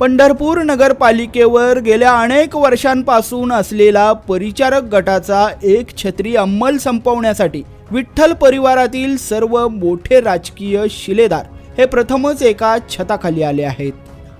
पंढरपूर नगरपालिकेवर गेल्या अनेक वर्षांपासून असलेला परिचारक गटाचा एक छत्री अंमल संपवण्यासाठी विठ्ठल परिवारातील सर्व मोठे राजकीय शिलेदार हे प्रथमच एका छताखाली आले आहेत.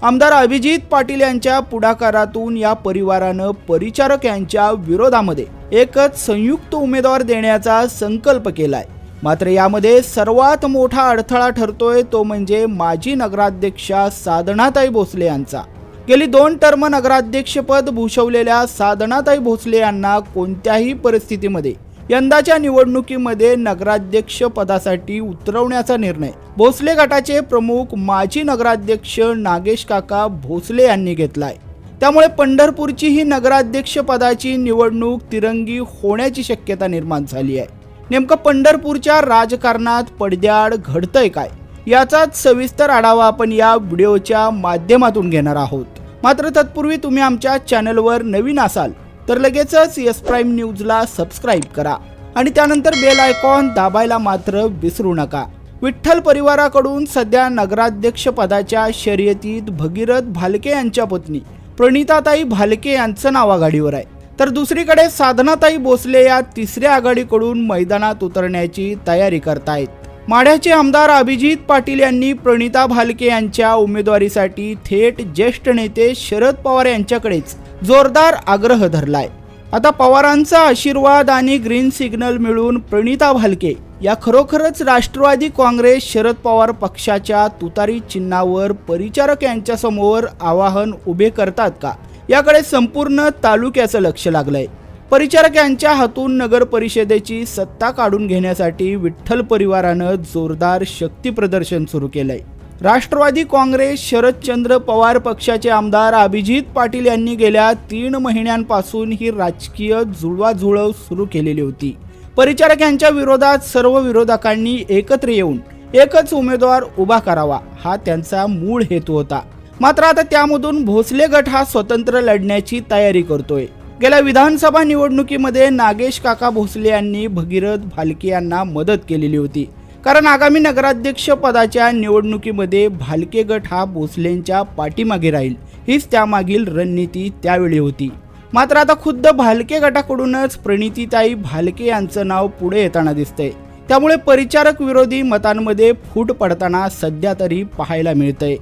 आमदार अभिजित पाटील यांच्या पुढाकारातून या परिवारानं परिचारक यांच्या विरोधामध्ये एकच संयुक्त उमेदवार देण्याचा संकल्प केलाय. मात्र यामध्ये सर्वात मोठा अडथळा ठरतोय तो म्हणजे माजी नगराध्यक्षा साधनाताई भोसले यांचा. गेली दोन टर्म नगराध्यक्षपद भूषवलेल्या साधनाताई भोसले यांना कोणत्याही परिस्थितीमध्ये यंदाच्या निवडणुकीमध्ये नगराध्यक्ष पदासाठी उतरवण्याचा निर्णय भोसले गटाचे प्रमुख माजी नगराध्यक्ष नागेश काका भोसले यांनी घेतलाय. त्यामुळे पंढरपूरची ही नगराध्यक्ष पदाची निवडणूक तिरंगी होण्याची शक्यता निर्माण झाली आहे. नेमकं पंढरपूरच्या राजकारणात पडद्याआड घडतंय काय? याचाच सविस्तर आढावा आपण या व्हिडिओच्या माध्यमातून घेणार आहोत. मात्र तत्पूर्वी तुम्ही आमच्या चॅनलवर नवीन असाल तर लगेचच यस प्राईम न्यूजला सबस्क्राईब करा आणि त्यानंतर बेल आयकॉन दाबायला मात्र विसरू नका. विठ्ठल परिवाराकडून सध्या नगराध्यक्ष पदाच्या शर्यतीत भगीरथ भालके यांच्या पत्नी प्रणिताताई भालके यांचं नाव आघाडीवर आहे. तर दुसरीकडे साधनाताई भोसले या तिसऱ्या आघाडीकडून मैदानात उतरण्याची तयारी करतायत. माढ्याचे आमदार अभिजित पाटील यांनी प्रणिता भालके यांच्या उमेदवारीसाठी थेट ज्येष्ठ नेते शरद पवार यांच्याकडेच जोरदार आग्रह धरलाय. आता पवारांचा आशीर्वाद आणि ग्रीन सिग्नल मिळून प्रणिता भालके या खरोखरच राष्ट्रवादी काँग्रेस शरद पवार पक्षाच्या तुतारी चिन्हावर परिचारक यांच्यासमोर आवाहन उभे करतात का? याकडे संपूर्ण तालुक्याचं लक्ष लागलंय. परिचारक यांच्या हातून नगर परिषदेची सत्ता काढून घेण्यासाठी विठ्ठल परिवारानं जोरदार शक्ती प्रदर्शन सुरू केलंय. राष्ट्रवादी काँग्रेस शरदचंद्र पवार पक्षाचे आमदार अभिजित पाटील यांनी गेल्या तीन महिन्यांपासून ही राजकीय जुळवाजुळव सुरू केलेली होती. परिचारक यांच्या विरोधात सर्व विरोधकांनी एकत्र येऊन एकच उमेदवार उभा करावा हा त्यांचा मूळ हेतू होता. मात्र आता त्यामधून भोसले गट हा स्वतंत्र लढण्याची तयारी करतोय. गेल्या विधानसभा निवडणुकीमध्ये नागेश काका भोसले यांनी भगीरथ भालके यांना मदत केलेली होती. कारण आगामी नगराध्यक्ष पदाच्या निवडणुकीमध्ये भालके गट हा भोसलेंच्या पाठीमागे राहील. हीच त्यामागील रणनीती त्यावेळी होती. मात्र आता खुद्द भालके गटाकडूनच प्रणितीताई भालके यांचं नाव पुढे येताना दिसतंय. त्यामुळे परिचारक विरोधी मतांमध्ये फूट पडताना सध्या तरी पाहायला मिळतंय.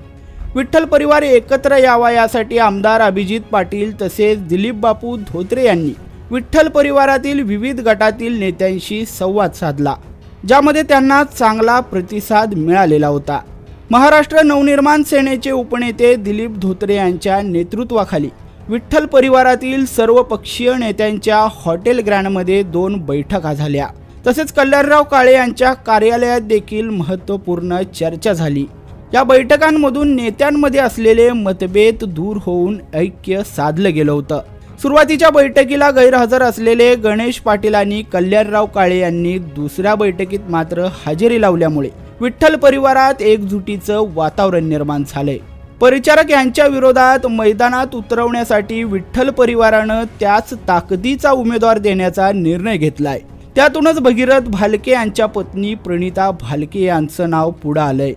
विठ्ठल परिवार एकत्र यावा यासाठी आमदार अभिजित पाटील तसेच दिलीप बापू धोत्रे यांनी विठ्ठल परिवारातील विविध गटातील नेत्यांशी संवाद साधला ज्यामध्ये त्यांना चांगला प्रतिसाद मिळालेला होता. महाराष्ट्र नवनिर्माण सेनेचे उपनेते दिलीप धोत्रे यांच्या नेतृत्वाखाली विठ्ठल परिवारातील सर्व पक्षीय नेत्यांच्या हॉटेल ग्रँडमध्ये दोन बैठका झाल्या. तसेच कल्याणराव काळे यांच्या कार्यालयात देखील महत्त्वपूर्ण चर्चा झाली. या बैठकांमधून नेत्यांमध्ये असलेले मतभेद दूर होऊन ऐक्य साधलं गेलं होतं. सुरुवातीच्या बैठकीला गैरहजर असलेले गणेश पाटील आणि कल्याणराव काळे यांनी दुसऱ्या बैठकीत मात्र हजेरी लावल्यामुळे विठ्ठल परिवारात एकजुटीचं वातावरण निर्माण झालंय. परिचारक यांच्या विरोधात मैदानात उतरवण्यासाठी विठ्ठल परिवारानं त्याच ताकदीचा उमेदवार देण्याचा निर्णय घेतलाय. त्यातूनच भगीरथ भालके यांच्या पत्नी प्रणिता भालके यांचं नाव पुढं आलंय.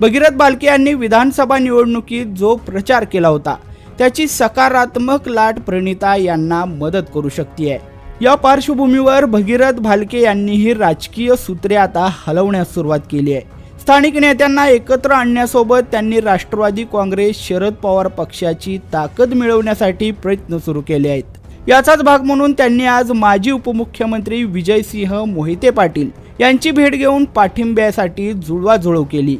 भगीरथ भालके यांनी विधानसभा निवडणुकीत जो प्रचार केला होता त्याची सकारात्मक लाट प्रणिता यांना मदत करू शकते या पार्श्वभूमीवर भगीरथ भालके यांनीही राजकीय सूत्रे आता हलवण्यास सुरुवात केली आहे. स्थानिक नेत्यांना एकत्र आणण्यासोबत त्यांनी राष्ट्रवादी काँग्रेस शरद पवार पक्षाची ताकद मिळवण्यासाठी प्रयत्न सुरू केले आहेत. याचाच भाग म्हणून त्यांनी आज माजी उपमुख्यमंत्री विजयसिंह मोहिते पाटील यांची भेट घेऊन पाठिंब्यासाठी जुळवाजुळव केली.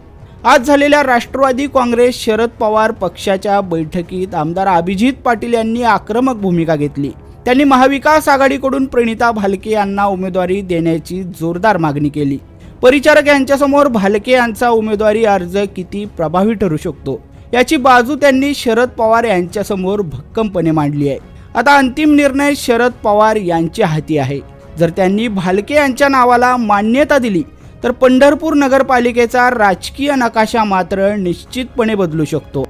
आज झालेल्या राष्ट्रवादी काँग्रेस शरद पवार पक्षाच्या बैठकीत आमदार अभिजित पाटील यांनी आक्रमक भूमिका घेतली. त्यांनी महाविकास आघाडीकडून प्रणिता भालके यांना उमेदवारी देण्याची जोरदार मागणी केली. परिचारक यांच्यासमोर भालके यांचा उमेदवारी अर्ज किती प्रभावी ठरू शकतो? याची बाजू त्यांनी शरद पवार यांच्यासमोर भक्कमपणे मांडली आहे. आता अंतिम निर्णय शरद पवार यांच्या हाती आहे. जर त्यांनी भालके यांच्या नावाला मान्यता दिली तर पंढरपूर नगरपालिकेचा राजकीय नकाशा मात्र निश्चितपणे बदलू शकतो.